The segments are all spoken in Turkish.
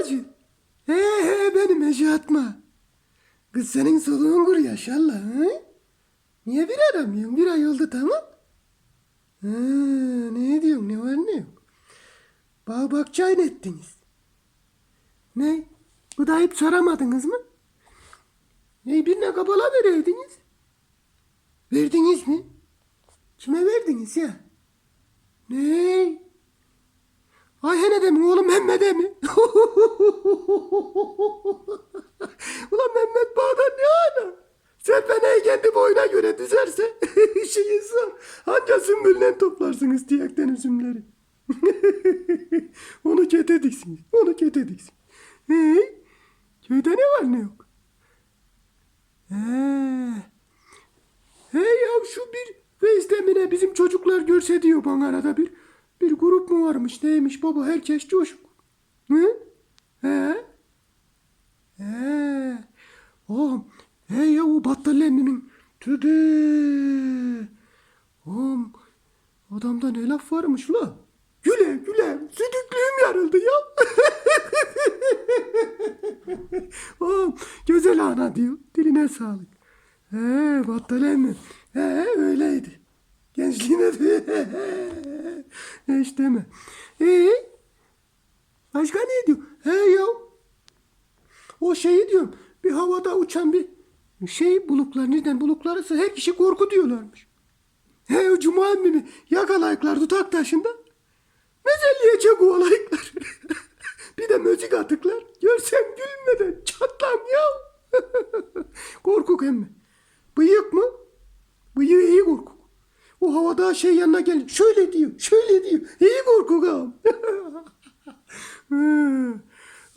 bacı. He he benim Ece atma. Kız senin soluğun kur yaşallah. He? Niye bir aramıyorsun? Bir ay oldu tamam. Ha, ne diyorsun? Ne var ne yok? Bağ ne ettiniz? Ne? Gıdayıp saramadınız mı? Ne birine kabala vererdiniz? Verdiniz mi? Kime verdiniz ya? Ne? Ayhan'e mi oğlum Mehmet'e mi? Ulan Mehmet Bağ'dan ne ana? Serpeneyi kendi boyuna göre düzerse işi insan. Anca sümbülden toplarsın istiyakten üzümleri. Onu ketediksiniz. Onu ketediksiniz. Hey, köyde ne var ne yok? He. Hey ya şu bir Face'lemine bizim çocuklar görse diyor bana arada bir. Bir grup mu varmış neymiş baba herkes coşuk. Hı? He? He. Oğlum. He ya o battal emmimin. Tübe. Oğlum. Adamda ne laf varmış la? Güle güle. Südüklüğüm yarıldı ya. Oğlum güzel ana diyor. Diline sağlık. He battal emmi. He öyleydi. Gençliğine de deme. Ee, başka ne diyor? He ya o şeyi diyorum. Bir havada uçan bir şey buluklar nereden buluklarsa her kişi korku diyorlarmış. He o cuma emmimi yakalayıklar tutak taşında. Mezelliye çok olayıklar. bir de müzik atıklar. Görsem gülmeden çatlam ya. korkuk emmi. Bıyık mı? O havada şey yanına gel. Şöyle diyor, şöyle diyor. İyi. Hı.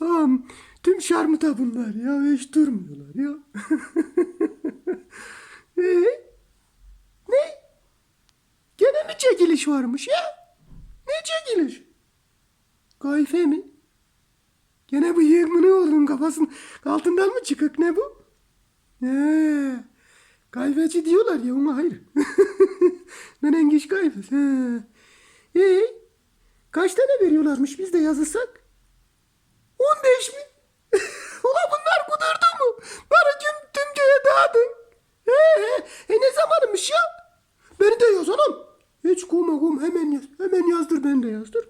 Ağam tüm şarmı da bunlar ya. Hiç durmuyorlar ya. ee, ne? Gene mi çekiliş varmış ya? Ne çekiliş? Kayfe mi? Gene bu yığmını oğlum kafasının altından mı çıkık ne bu? He. Kayfeci diyorlar ya ona hayır. Menengiş kayfesi. He. E, kaç tane veriyorlarmış biz de yazılsak? 15 mi? Ulan bunlar kudurdu mu? Bana tüm, tüm köye dağıdın. He he. E ne zamanmış ya? Beni de yaz anam. Hiç kuma kum hemen yaz. Hemen yazdır beni de yazdır.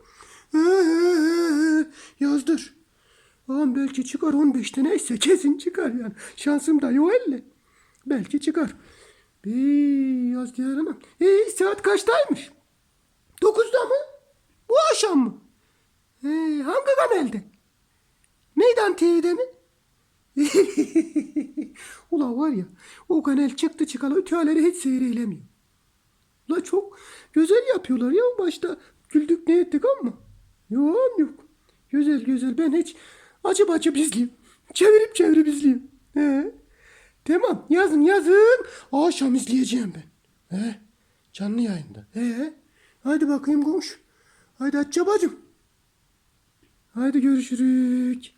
He. Yazdır. Ağam belki çıkar 15 tane ise kesin çıkar yani. Şansım da yok elle. Belki çıkar. Bir yaz diğer anam. E saat kaçtaymış? Dokuzda mı? Bu akşam mı? E, hangi kanalde? Meydan TV'de mi? Ula var ya o kanal çıktı çıkalı öteleri hiç seyreylemiyor. La çok güzel yapıyorlar ya başta güldük ne ettik ama. Yok yok. Güzel güzel ben hiç açıp açıp izleyeyim. Çevirip çevirip izleyeyim. He. Tamam yazın yazın. Akşam izleyeceğim ben. He. Canlı yayında. He. Hadi bakayım konuş. Hadi aç bacım. Hadi görüşürük.